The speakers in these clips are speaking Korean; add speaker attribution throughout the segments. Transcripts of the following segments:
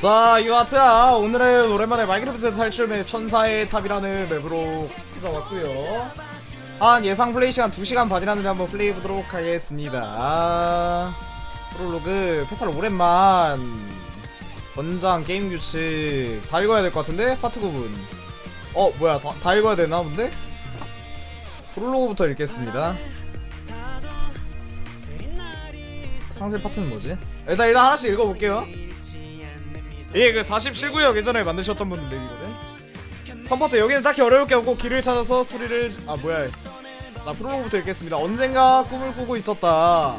Speaker 1: 자 유아트야. 오늘은 오랜만에 마이크로프트 탈출 맵 천사의 탑이라는 맵으로 찾아왔고요. 한 예상 플레이 시간 2시간 반이라는데 한번 플레이 해보도록 하겠습니다. 프롤로그 페탈 오랜만. 권장 게임 규칙. 다 읽어야 될 것 같은데? 파트 구분. 어 뭐야. 다, 다 읽어야 되나 본데? 프롤로그부터 읽겠습니다. 상세 파트는 뭐지? 일단 일단 하나씩 읽어볼게요 이게 그 47구역 예전에 만드셨던 분들 맵이거든. 선파트 여기는 딱히 어려울 게 없고 길을 찾아서 소리를 아 뭐야. 나 프롤로그부터 읽겠습니다. 언젠가 꿈을 꾸고 있었다.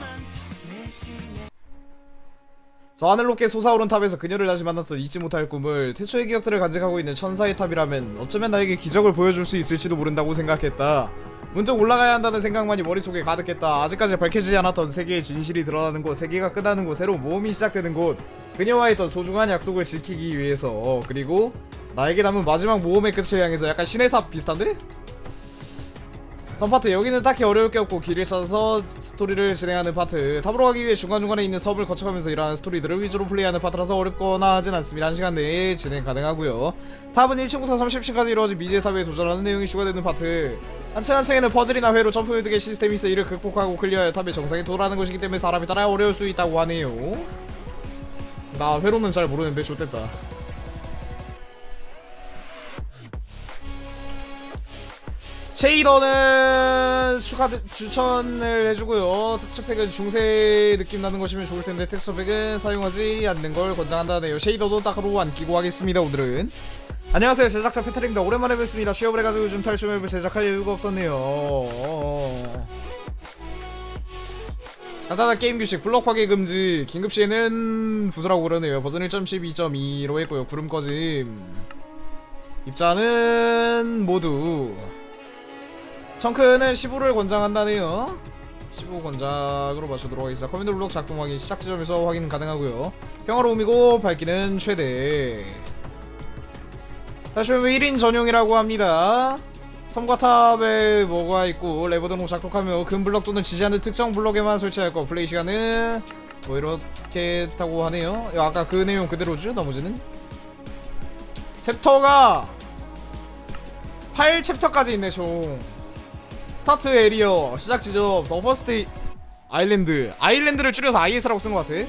Speaker 1: 저 하늘 높게 솟아오른 탑에서 그녀를 다시 만났던 잊지 못할 꿈을 태초의 기억들을 간직하고 있는 천사의 탑이라면 어쩌면 나에게 기적을 보여줄 수 있을지도 모른다고 생각했다. 문득 올라가야 한다는 생각만이 머릿속에 가득했다. 아직까지 밝혀지지 않았던 세계의 진실이 드러나는 곳 세계가 끝나는 곳 새로운 모험이 시작되는 곳 그녀와 했던 소중한 약속을 지키기 위해서. 어, 그리고 나에게 남은 마지막 모험의 끝을 향해서 약간 신의 탑 비슷한데? 선파트 여기는 딱히 어려울 게 없고 길을 찾아서 스토리를 진행하는 파트. 탑으로 가기 위해 중간중간에 있는 섭을 거쳐가면서 일어나는 스토리들을 위주로 플레이하는 파트라서 어렵거나 하진 않습니다. 1시간 내에 진행 가능하고요. 탑은 1층부터 30층까지 이루어진 미지의 탑에 도전하는 내용이 추가되는 파트. 한층 한층에는 퍼즐이나 회로 점프 획득의 시스템이 있어 이를 극복하고 클리어해 탑의 정상에 도달하는 것이기 때문에 사람에 따라 어려울 수 있다고 하네요 나 회로는 잘 모르는데 좋댔다 쉐이더는 추가 추천을 해주고요. 텍스처팩은 중세 느낌 나는 것이면 좋을 텐데 텍스처팩은 사용하지 않는 걸 권장한다네요. 쉐이더도 딱으로 안 끼고 하겠습니다. 오늘은 안녕하세요 제작자 페타링입니다. 오랜만에 뵙습니다. 취업을 해가지고 요즘 탈출 맵을 제작할 여유가 없었네요. 어. 간단한 게임 규칙 블록 파괴 금지 긴급 시에는 부수라고 그러네요. 버전 1.12.2로 했고요. 구름 꺼짐 입자는 모두 청크는 15를 권장한다네요 15 권장으로 맞추도록 하겠습니다 커맨드 블록 작동 확인 시작 지점에서 확인 가능하고요 평화로움이고 밝기는 최대 다시 보면 1인 전용이라고 합니다 섬과 탑에 뭐가 있고 레버 등록 작동하며 금 블럭 또는 지지하는 특정 블럭에만 설치할 거 플레이 시간은 뭐 이렇게 했다고 하네요. 야, 아까 그 내용 그대로죠 나머지는? 챕터가 8챕터까지 있네 총. 스타트 에리어 시작 지점 더 퍼스트 아일랜드. 아일랜드를 줄여서 IS라고 쓴 것 같아.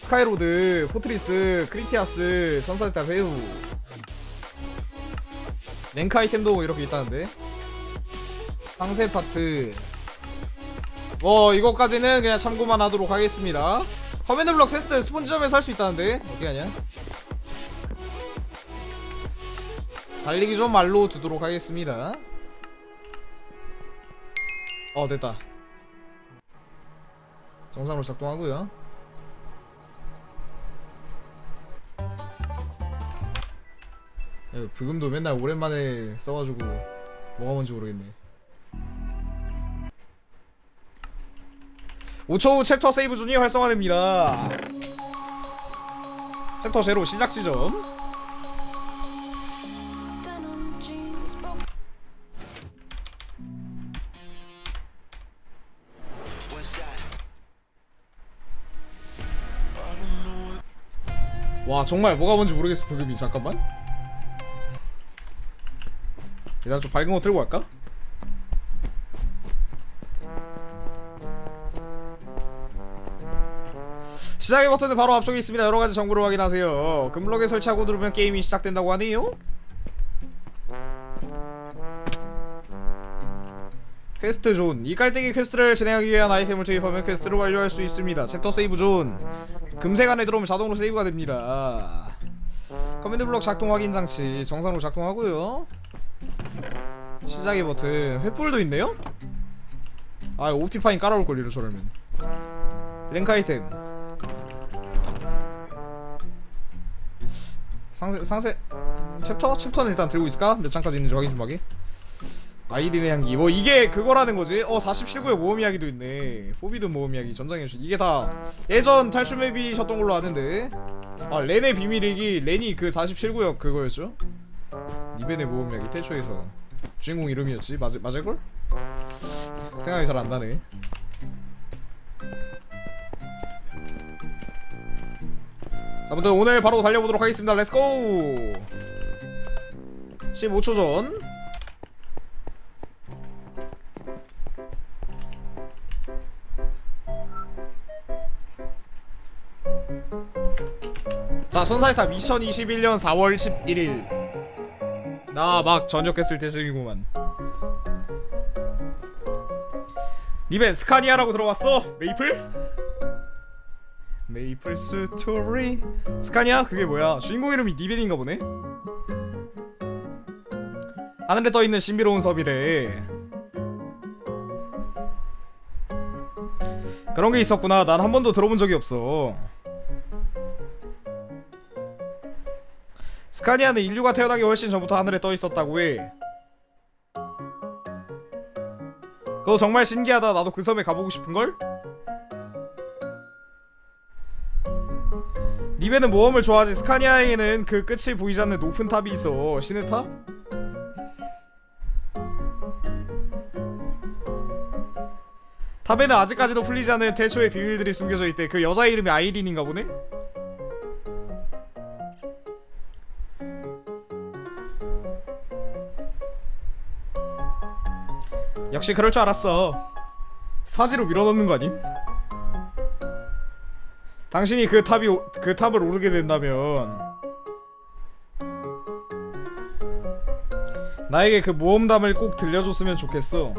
Speaker 1: 스카이로드 포트리스 크리티아스 선살타 회우 랭크 아이템도 이렇게 있다는데. 상세 파트. 뭐 이거까지는 그냥 참고만 하도록 하겠습니다. 커맨드 블럭 테스트 스폰지점에서 할 수 있다는데. 어떻게 하냐? 달리기 좀 말로 두도록 하겠습니다. 어 됐다. 정상으로 작동하고요 야, 브금도 맨날 오랜만에 써가지고 뭐가 뭔지 모르겠네. 5초 후 챕터 세이브 존이 활성화됩니다. 챕터 제로 시작 지점. 와 정말 뭐가 뭔지 모르겠어 브금이. 잠깐만 일단 좀 밝은 거 들고 갈까? 시작의 버튼은 바로 앞쪽에 있습니다 여러가지 정보를 확인하세요 금블럭에 설치하고 누르면 게임이 시작된다고 하네요 퀘스트 존. 이 깔때기 퀘스트를 진행하기 위한 아이템을 투입하면 퀘스트를 완료할 수 있습니다. 챕터 세이브 존. 금색 안에 들어오면 자동으로 세이브가 됩니다. 커맨드 블록 작동 확인 장치 정상으로 작동하고요. 시작의 버튼. 횃불도 있네요? 아, 옵티파인 깔아올 걸 이러 저러면. 랭크 아이템. 상세 상세 챕터 챕터는 일단 들고 있을까? 몇 장까지 있는지 확인 좀 하게. 아이린의 향기 뭐 이게 그거라는 거지 어 47구역 모험 이야기도 있네 포비드 모험 이야기 전장의 수 이게 다 예전 탈출 맵이셨던 걸로 아는데 아 렌의 비밀이기 렌이 그 47구역 그거였죠 니벤의 모험 이야기 태초에서 주인공 이름이었지? 맞을, 맞을걸? 생각이 잘 안 나네. 자 아무튼 오늘 바로 달려보도록 하겠습니다. 렛츠고 15초 전. 자, 선사이탑 2021년 4월 11일. 나 막 전역했을 때 중이구만. 니벤 스카니아라고 들어봤어? 메이플? 메이플 스토리 스카니아? 그게 뭐야? 주인공 이름이 니벤인가 보네? 하늘에 떠있는 신비로운 섬이래 그런 게 있었구나 난 한 번도 들어본 적이 없어 스카니아는 인류가 태어나기 훨씬 전부터 하늘에 떠 있었다고 해. 그거 정말 신기하다. 나도 그 섬에 가보고 싶은 걸. 니베는 모험을 좋아하지. 스카니아에는 그 끝이 보이지 않는 높은 탑이 있어. 신의 탑? 탑에는 아직까지도 풀리지 않은 태초의 비밀들이 숨겨져 있대. 그 여자 이름이 아이린인가 보네. 역시 그럴 줄 알았어. 사지로 밀어넣는 거 아님? 당신이 그 탑이 오- 그 탑을 오르게 된다면 나에게 그 모험담을 꼭 들려줬으면 좋겠어.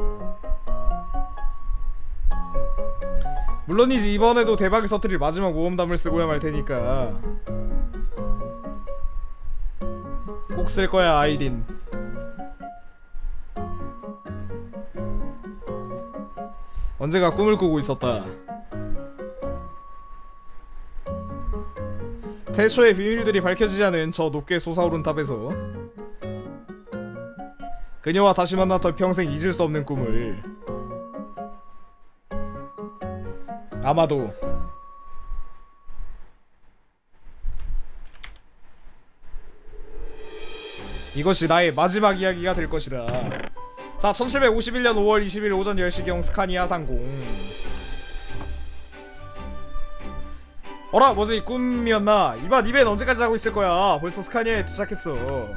Speaker 1: 물론이지 이번에도 대박을 터뜨릴 마지막 모험담을 쓰고야 말 테니까 꼭 쓸 거야 아이린. 언제가 꿈을 꾸고 있었다. 태초의 비밀들이 밝혀지지 않은 저 높게 솟아오른 탑에서 그녀와 다시 만났던 평생 잊을 수 없는 꿈을 아마도 이것이 나의 마지막 이야기가 될 것이다. 자, 1751년 5월 20일 오전 10시경 스카니아 상공. 어라, 뭐지? 꿈이었나? 이봐, 니벤 언제까지 자고 있을 거야? 벌써 스카니아에 도착했어.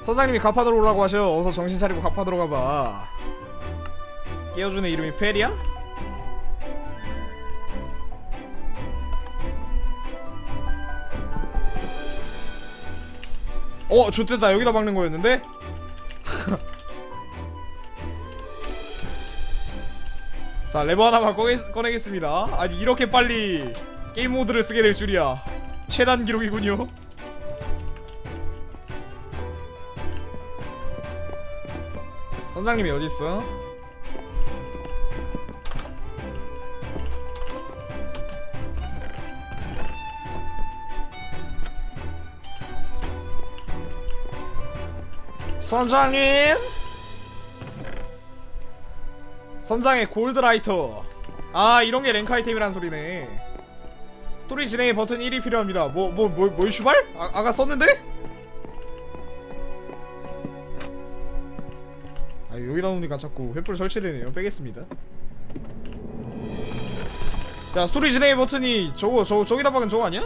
Speaker 1: 서장님이 가파도로 오라고 하셔. 어서 정신 차리고 가파도로 가봐. 깨워주는 이름이 페리야? 어, 좋됐다. 여기다 박는 거였는데? 자 레버 하나만 꺼내, 꺼내 겠습니다. 아니 이렇게 빨리 게임 모드를 쓰게 될 줄이야. 최단 기록이군요. 선장님이 어딨어? 선장님 선장의 골드라이터 아 이런게 랭크 아이템이란 소리네 스토리 진행에 버튼 1이 필요합니다 뭐 뭐 뭐 뭐 슈발? 아, 아까 썼는데? 아 여기다 놓으니까 자꾸 횃불 설치되네요 빼겠습니다 야 스토리 진행의 버튼이 저거 저거 저기다 박은 저거 아니야?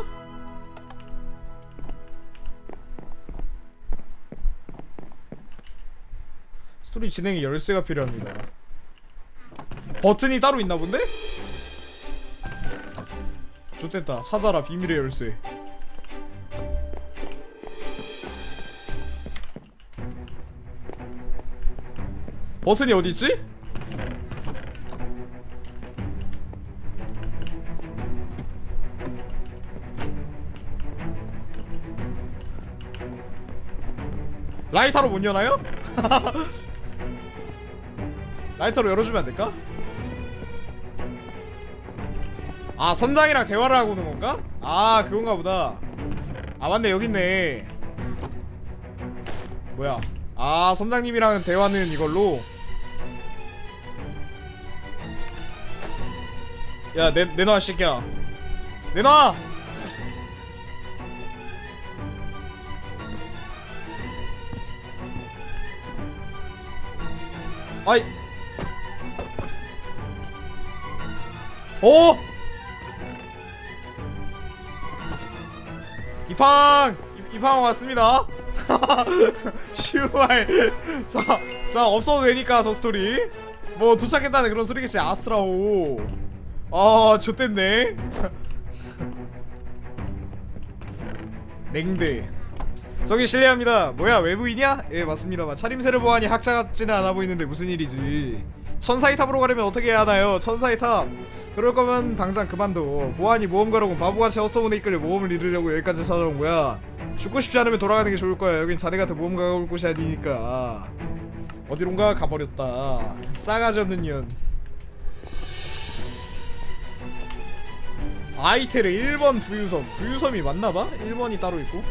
Speaker 1: 스토리 진행에 열쇠가 필요합니다 버튼이 따로 있나 본데? 좋됐다 찾아라 비밀의 열쇠 버튼이 어디있지? 라이터로 못 여나요? 라이터로 열어주면 안 될까? 아 선장이랑 대화를 하고 오는 건가? 아 그건가 보다. 아 맞네 여기 있네. 뭐야? 아 선장님이랑 대화는 이걸로? 야 내, 내놔 새끼야. 내놔! 아이! 어? 이팡! 이- 이팡 왔습니다. 시우알. 자, 자 없어도 되니까 저 스토리. 뭐 도착했다는 그런 소리겠지 아스트라오 아 좋댔네. 냉대. 저기 실례합니다. 뭐야 외부인이야? 예 맞습니다 차림새를 보아하니 학자 같지는 않아 보이는데 무슨 일이지 천사의 탑으로 가려면 어떻게 해야 하나요? 천사의 탑. 그럴 거면 당장 그만둬. 보아하니 모험가라고 바보같이 헛소문에 이끌려 모험을 이루려고 여기까지 찾아온 거야. 죽고 싶지 않으면 돌아가는 게 좋을 거야. 여긴 자네 같은 모험가가 올 곳이 아니니까. 어디론가 가버렸다. 싸가지 없는 년. 아이테르 1번 부유섬. 부유섬이 맞나봐? 1번이 따로 있고.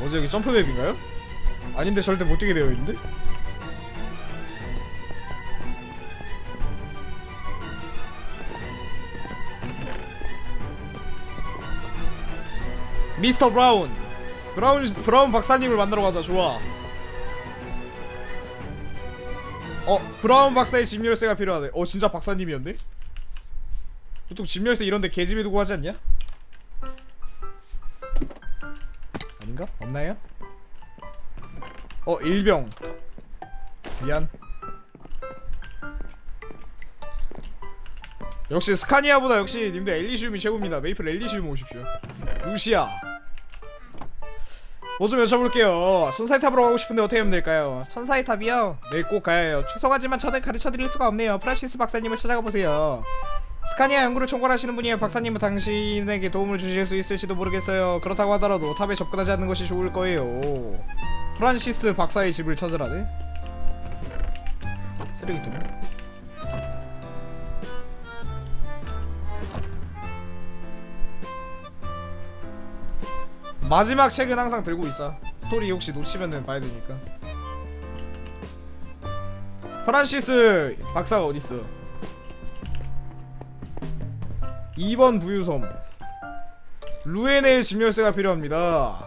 Speaker 1: 뭐지 여기 점프맵인가요? 아닌데 절대 못 뛰게 되어 있는데? 미스터 브라운 브라운 브라운 박사님을 만나러 가자 좋아 어 브라운 박사의 집 열쇠가 필요하대 어 진짜 박사님이었네 보통 집 열쇠 이런데 개집에 두고 하지 않냐? 아닌가? 없나요? 어 일병. 미안. 역시 스카니아보다 역시 님들 엘리시움이 최고입니다. 메이플 엘리시움 오십시오. 루시아. 뭐 좀 여쭤볼게요. 천사의 탑으로 가고 싶은데 어떻게 하면 될까요? 천사의 탑이요? 네 꼭 가야 해요. 죄송하지만 저는 가르쳐드릴 수가 없네요. 프란시스 박사님을 찾아가 보세요. 스카니아 연구를 총괄하시는 분이에요. 박사님은 당신에게 도움을 주실 수 있을지도 모르겠어요. 그렇다고 하더라도 탑에 접근하지 않는 것이 좋을 거예요 프란시스 박사의 집을 찾으라네. 쓰레기통 마지막 책은 항상 들고 있자 스토리 혹시 놓치면은 봐야 되니까. 프란시스 박사가 어딨어? 2번 부유섬. 루엔의 집열쇠가 필요합니다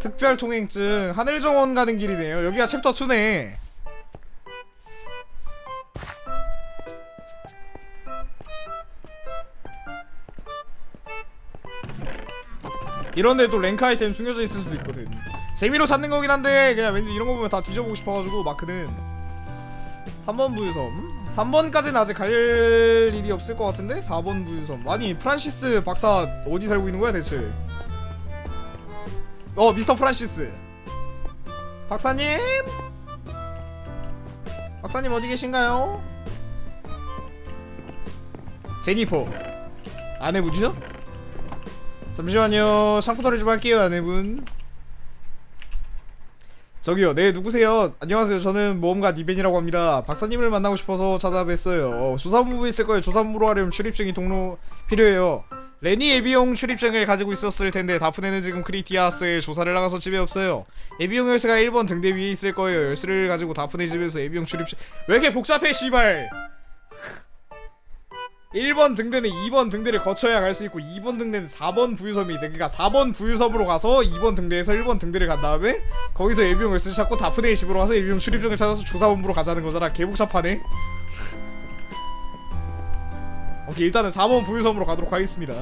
Speaker 1: 특별 통행증. 하늘 정원 가는 길이네요. 여기가 챕터 2네. 이런 데도 랭크 아이템 숨겨져 있을 수도 있거든. 재미로 찾는 거긴 한데 그냥 왠지 이런 거 보면 다 뒤져보고 싶어가지고 마크는 3번 부유섬. 3번까지는 아직 갈 일이 없을 것 같은데? 4번 부유섬. 아니 프란시스 박사 어디 살고 있는 거야 대체 어 미스터 프란시스. 박사님? 박사님 어디 계신가요? 제니퍼. 아내분이죠? 잠시만요. 창고털이 좀 할게요 아내분 저기요 네 누구세요? 안녕하세요. 저는 모험가 니벤이라고 합니다. 박사님을 만나고 싶어서 찾아뵀어요. 조사본부에 있을 거예요. 조사본부로 하려면 출입증이 동로 필요해요. 레니 예비용 출입증을 가지고 있었을 텐데 다프네는 지금 크리티아스에 조사를 나가서 집에 없어요. 예비용 열쇠가 1번 등대 위에 있을 거예요. 열쇠를 가지고 다프네 집에서 예비용 출입증. 왜 이렇게 복잡해 씨발 1번 등대는 2번 등대를 거쳐야 갈 수 있고 2번 등대는 4번 부유섬이 돼. 그러니까 4번 부유섬으로 가서 2번 등대에서 1번 등대를 간 다음에 거기서 예비용을 쓰 찾고 다프네의 집으로 가서 예비용 출입증을 찾아서 조사본부로 가자는 거잖아. 개복잡하네. 오케이 일단은 4번 부유섬으로 가도록 하겠습니다.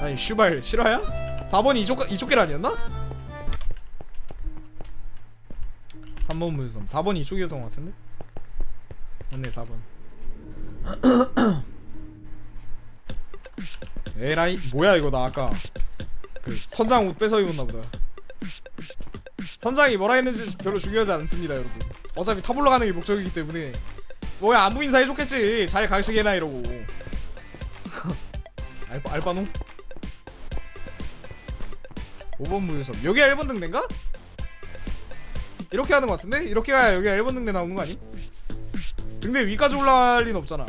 Speaker 1: 아니 슈발 실화야? 4번이 이쪽 이쪽 길 아니었나? 3번 부유섬 4번이 이쪽이었던 것 같은데? 맞네 4번 에라이? 뭐야 이거 나 아까. 그 선장 옷 뺏어 입었나 보다. 선장이 뭐라 했는지 별로 중요하지 않습니다 여러분. 어차피 타블로 가는 게 목적이기 때문에. 뭐야 안부 인사 해줬겠지. 잘 가시게나 이러고. 알바, 알바농? 5번 무유섬 여기가 1번 등대인가? 이렇게 하는 것 같은데? 이렇게 가야 여기가 1번 등대 나오는 거 아니? 등대 위까지 올라갈 리는 없잖아.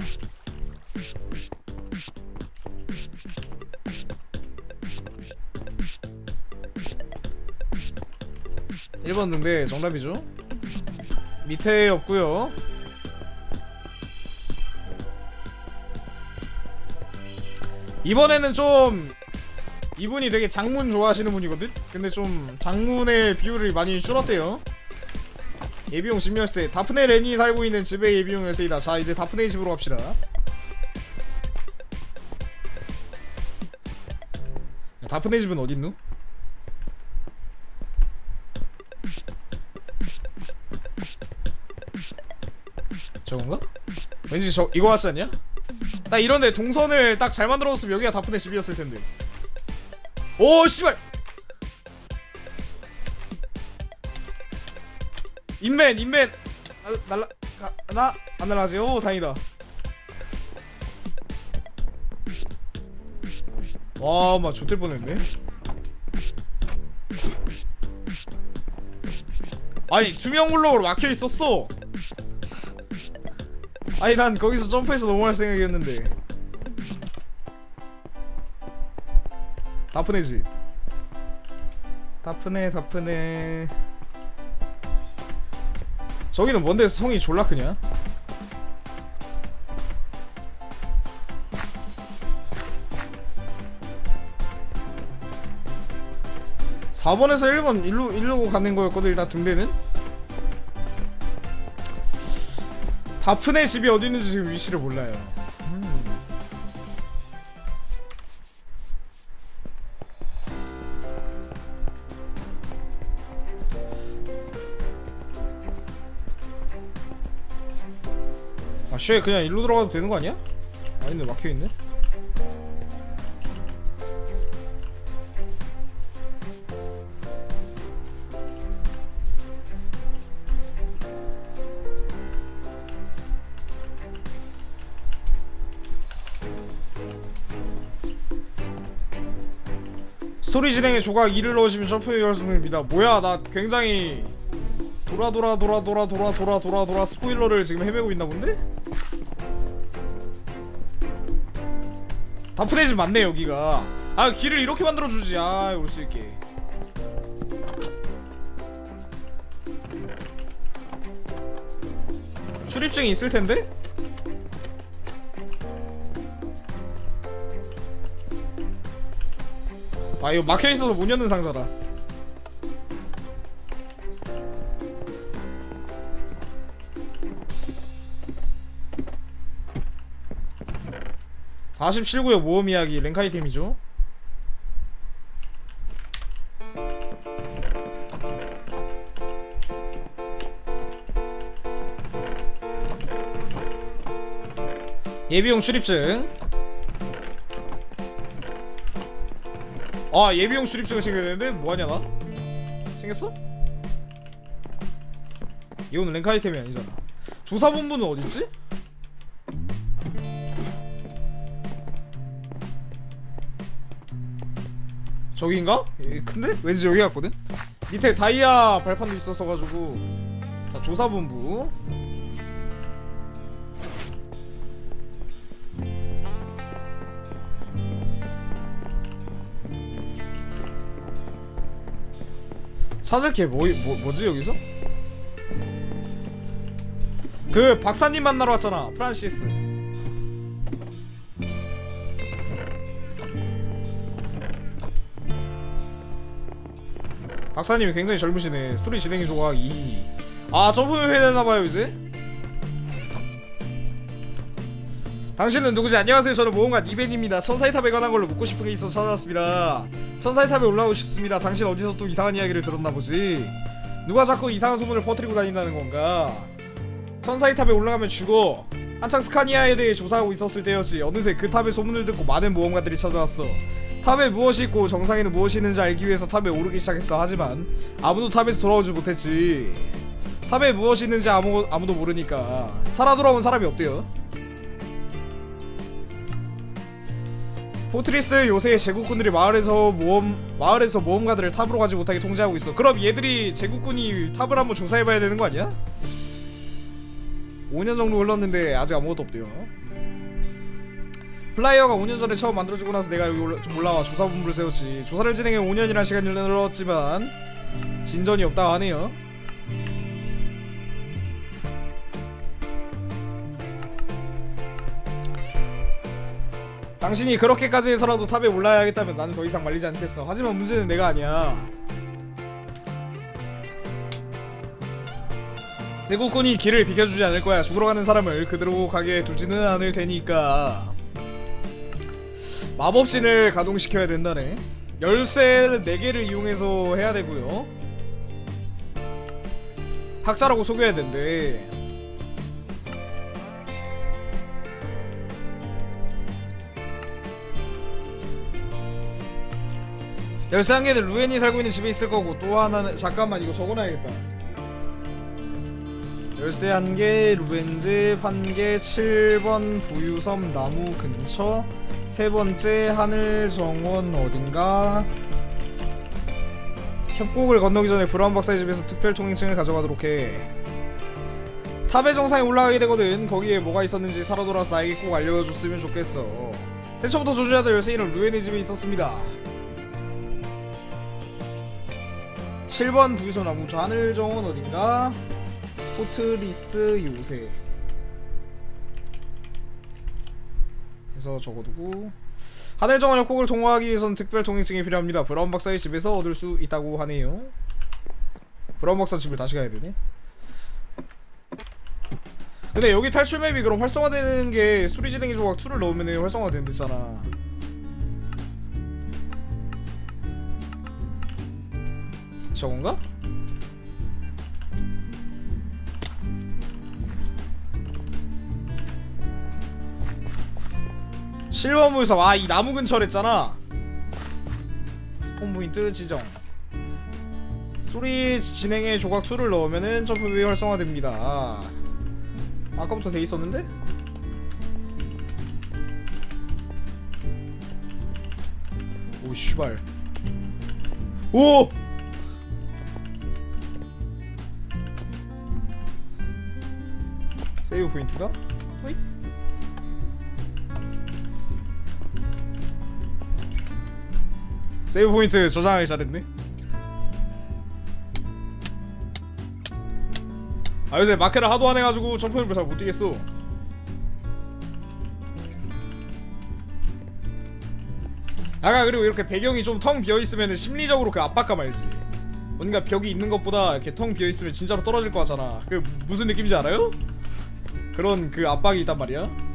Speaker 1: 일번 등대 정답이죠. 밑에 없고요. 이번에는 좀 이분이 되게 장문 좋아하시는 분이거든? 근데 좀 장문의 비율을 많이 줄었대요 예비용 집 열쇠 다프네 렌이 살고 있는 집의 예비용 열쇠이다 자 이제 다프네 집으로 갑시다 다프네 집은 어딨누? 저건가? 왠지 저 이거 같지 않냐? 나 이런데 동선을 딱 잘 만들어줬으면 여기가 다프네 집이었을 텐데 오 씨발 인맨 인맨. 날- 날라 가, 나? 안 날라가지? 오 다행이다. 와마 좆될 뻔했네. 아니 투명 블록으로 막혀 있었어. 아니 난 거기서 점프해서 넘어갈 생각이었는데. 다프네 집. 다프네 다프네 저기는 뭔데 성이 졸라 크냐? 사번에서 1번 일로 일로 가는 거였거든 일단 등대는 다프네 집이 어디 있는지 지금 위치를 몰라요 아, 쉐 그냥 일로 들어가도 되는 거 아니야? 아닌데 막혀 있네. 스토리 진행에 조각 2를 넣으시면 점프 열쇠입니다. 뭐야, 나 굉장히 돌아 돌아 돌아 돌아 돌아 돌아 돌아 돌아 스포일러를 지금 헤매고 있나 본데? 다프네집 맞네 여기가. 아 길을 이렇게 만들어주지. 아올 수 있게. 출입증이 있을 텐데? 아 이거 막혀있어서 못 여는 상자다 47구역 모험 이야기 랭크 아이템이죠. 예비용 출입증. 아 예비용 출입증을 챙겨야 되는데 뭐하냐 나? 챙겼어? 이거는 랭크 아이템이 아니잖아. 조사본부는 어딨지? 저기인가? 예, 큰데? 왠지 여기 같거든? 밑에 다이아 발판도 있어서 가지고 자 조사본부 찾을 게 뭐, 뭐, 뭐지 여기서? 그 박사님 만나러 왔잖아 프란시스 박사님이 굉장히 젊으시네. 스토리 진행이 좋아. 2. 아, 점프맵 해야 되나봐요, 이제? 당신은 누구지? 안녕하세요. 저는 모험가 이벤입니다. 천사의 탑에 관한 걸로 묻고 싶은 게 있어서 찾아왔습니다. 천사의 탑에 올라오고 싶습니다. 당신 어디서 또 이상한 이야기를 들었나 보지? 누가 자꾸 이상한 소문을 퍼뜨리고 다닌다는 건가? 천사의 탑에 올라가면 죽어. 한창 스카니아에 대해 조사하고 있었을 때였지. 어느새 그 탑의 소문을 듣고 많은 모험가들이 찾아왔어. 탑에 무엇이 있고 정상에는 무엇이 있는지 알기 위해서 탑에 오르기 시작했어. 하지만 아무도 탑에서 돌아오지 못했지. 탑에 무엇이 있는지 아무 아무도 모르니까 살아 돌아온 사람이 없대요. 포트리스 요새 제국군들이 마을에서 모험 마을에서 모험가들을 탑으로 가지 못하게 통제하고 있어. 그럼 얘들이 제국군이 탑을 한번 조사해봐야 되는 거 아니야? 5년 정도 흘렀는데 아직 아무것도 없대요. 플라이어가 5년 전에 처음 만들어지고 나서 내가 여기 올라, 올라와 조사본부를 세웠지. 조사를 진행해 5년이라는 시간이 흘렀지만 진전이 없다 하네요. 당신이 그렇게까지 해서라도 탑에 올라야겠다면 나는 더 이상 말리지 않겠어. 하지만 문제는 내가 아니야. 제국군이 길을 비켜주지 않을 거야. 죽으러 가는 사람을 그대로 가게 두지는 않을 테니까. 마법진을 가동시켜야 된다네. 열쇠 4개를 이용해서 해야 되고요. 학자라고 속여야 된대. 열쇠 한 개는 루엔이 살고 있는 집에 있을 거고 또 하나는 잠깐만 이거 적어놔야겠다. 열쇠 한 개, 루엔집 한 개, 7번 부유섬 나무 근처, 세 번째 하늘 정원 어딘가. 협곡을 건너기 전에 브라운 박사의 집에서 특별 통행증을 가져가도록 해. 탑의 정상에 올라가게 되거든. 거기에 뭐가 있었는지 살아 돌아서 나에게 꼭 알려줬으면 좋겠어. 대처부터 조준하던 열쇠인은 루엔의 집에 있었습니다. 7번 부유섬 나무 저 하늘 정원 어딘가. 포트리스 요새. 해서 적어두고 하늘 정원 협곡을 통과하기 위해선 특별 통행증이 필요합니다. 브라운 박사의 집에서 얻을 수 있다고 하네요. 브라운 박사 집을 다시 가야 되네. 근데 여기 탈출 맵이 그럼 활성화되는 게 진행의 조각 2를 넣으면 활성화 된댔잖아. 저건가? 실버무에서 아 이 나무 근처랬잖아 스폰 포인트 지정 스토리 진행에 조각 2를 넣으면은 점프맵이 활성화됩니다 아까부터 돼 있었는데? 오 씨발 오! 세이브 포인트가? 세이브 포인트 저장하기 잘했네. 아 요새 마크를 하도 안 해가지고 점프맵을 잘못 뛰겠어. 아까 그리고 이렇게 배경이 좀 텅 비어 있으면 심리적으로 그 압박감 알지? 뭔가 벽이 있는 것보다 이렇게 텅 비어 있으면 진짜로 떨어질 것 같잖아. 그 무슨 느낌인지 알아요? 그런 그 압박이 있단 말이야.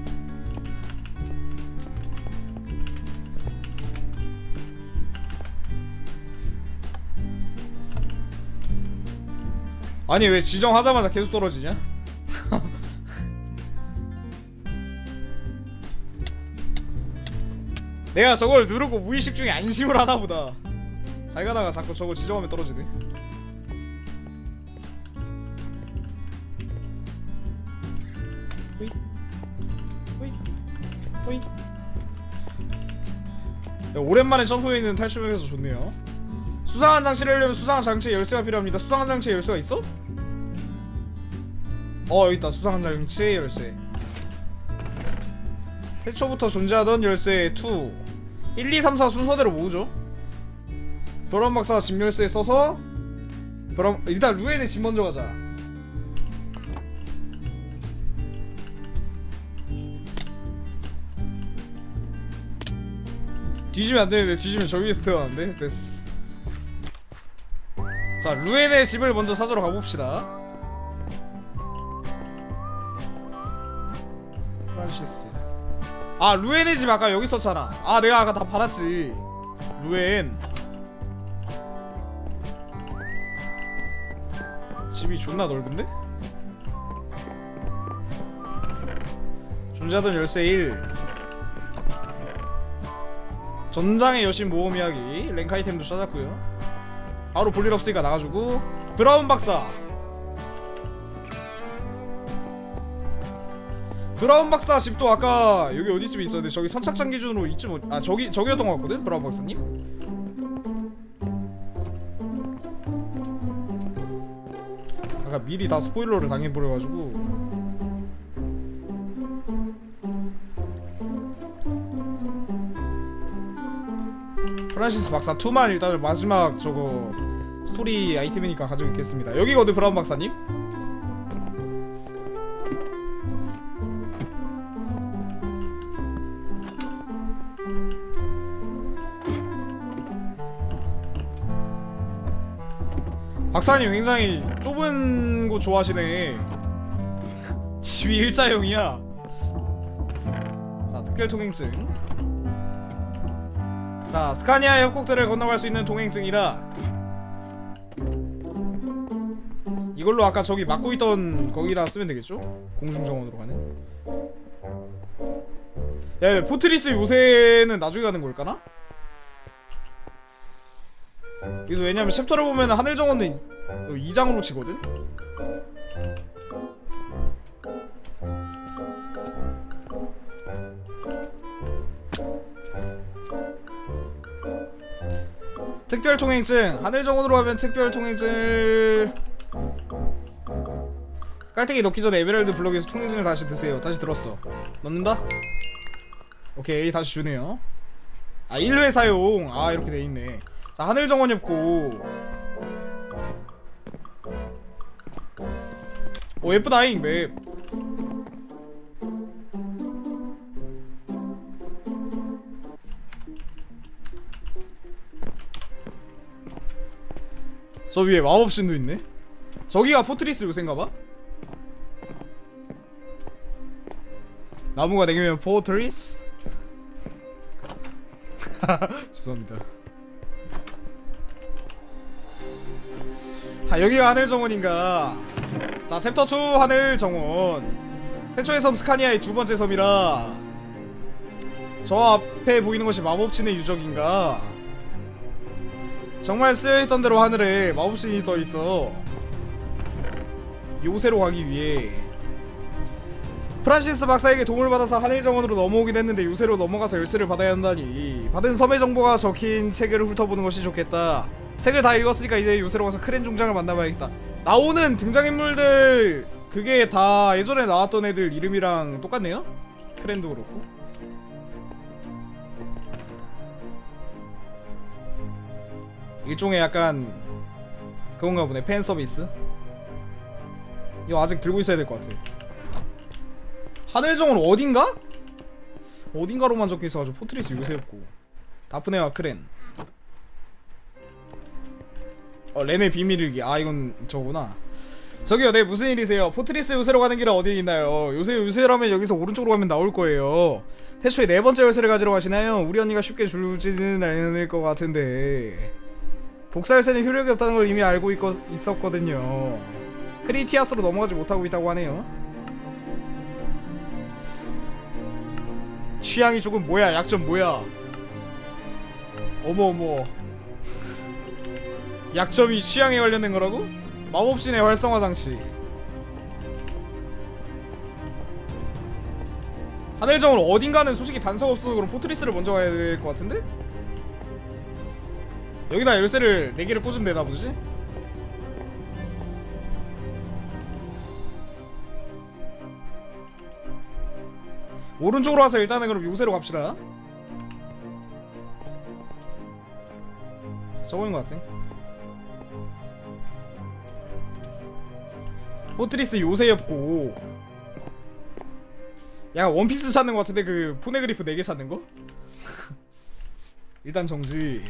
Speaker 1: 아니 왜 지정하자마자 계속 떨어지냐? 내가 저걸 누르고 무의식 중에 안심을 하나 보다. 잘 가다가 자꾸 저거 지정하면 떨어지네. 야, 오랜만에 점프에 있는 탈출맵에서 좋네요. 수상한 장치를 하려면 수상한 장치의 열쇠가 필요합니다. 수상한 장치의 열쇠가 있어? 어 여기 있다. 수상한 장치의 열쇠. 태초부터 존재하던 열쇠 2 1, 2, 3, 4 순서대로 모으죠. 브라운 박사가 집 열쇠 써서 브라운 일단 루엔의 집 먼저 가자. 뒤지면 안 되는데 뒤지면 저 위에서 태어났는데? 됐어. 자 루엔의 집을 먼저 찾으러 가봅시다 아 루엔의 집 아까 여기 있었잖아. 아 내가 아까 다 팔았지. 루엔. 집이 존나 넓은데? 존재하던 열쇠 1 전장의 여신 모험 이야기. 랭크 아이템도 찾았고요. 바로 볼일 없으니까 나가주고. 브라운 박사 브라운 박사 집도 아까 여기 어디쯤에 있었는데 저기 선착장 기준으로 이쯤 어디- 아 저기 저기였던 것 같거든? 브라운 박사님? 아까 미리 다 스포일러를 당해버려가지고. 프란시스 박사 2만 일단 마지막 저거 스토리 아이템이니까 가지고 있겠습니다. 여기거든 브라운 박사님 박사님 굉장히 좁은 곳 좋아하시네. 집이 일자형이야. 자 특별 통행증. 자 스카니아 협곡들을 건너갈 수 있는 통행증이다. 이걸로 아까 저기 막고 있던 거기다 쓰면 되겠죠? 공중정원으로 가는? 야 포트리스 요새는 나중에 가는 걸까나? 그래서 왜냐면 챕터를 보면 하늘 정원은 2장으로 치거든? 특별 통행증 하늘 정원으로 가면 특별 통행증 깔때기 넣기 전에 에메랄드 블럭에서 통행증을 다시 드세요. 다시 들었어. 넣는다? 오케이 다시 주네요. 아 1회 사용. 아 이렇게 돼있네. 자 하늘 정원 엽고 오 예쁘다잉 맵. 저 위에 마법신도 있네? 저기가 포트리스 요새인가봐? 나무가 내기면 포트리스? 죄송합니다. 아 여기가 하늘 정원인가 자 챕터 2 하늘 정원. 태초의 섬 스카니아의 두 번째 섬이라 저 앞에 보이는 것이 마법신의 유적인가? 정말 쓰여있던 대로 하늘에 마법신이 떠있어. 요새로 가기 위해. 프란시스 박사에게 도움을 받아서 하늘 정원으로 넘어오긴 했는데 요새로 넘어가서 열쇠를 받아야 한다니. 받은 섬의 정보가 적힌 책을 훑어보는 것이 좋겠다. 책을 다 읽었으니까 이제 요새로 가서 크렌 중장을 만나봐야겠다 나오는 등장인물들 그게 다 예전에 나왔던 애들 이름이랑 똑같네요? 크렌도 그렇고. 일종의 약간 그건가 보네 팬 서비스? 이거 아직 들고 있어야 될 것 같아. 하늘정원 어딘가? 어딘가로만 적혀 있어가지고 포트리스 요새였고. 다프네와 크렌 어 렌의 비밀일기. 아 이건 저구나. 저기요 네 무슨 일이세요? 포트리스 요새로 가는 길은 어디에 있나요? 요새 요새라면 여기서 오른쪽으로 가면 나올 거예요. 태초에 네 번째 열쇠를 가지러 가시나요? 우리 언니가 쉽게 주지는 않을 것 같은데. 복사 열쇠는 효력이 없다는 걸 이미 알고 있거, 있었거든요. 크리티아스로 넘어가지 못하고 있다고 하네요. 취향이 조금 뭐야? 약점 뭐야? 어머 어머 약점이 취향에 관련된 거라고? 마법신의 활성화 장치 하늘정원 어딘가는 솔직히 단서가 없어서 그럼 포트리스를 먼저 가야 될 것 같은데? 여기다 열쇠를 4개를 꽂으면 되나 보지? 오른쪽으로 와서 일단은 그럼 요새로 갑시다 저거인 것 같아 포트리스 요새였고 야 원피스 찾는 것 같은데 그 포네그리프 4개 찾는 거? 일단 정지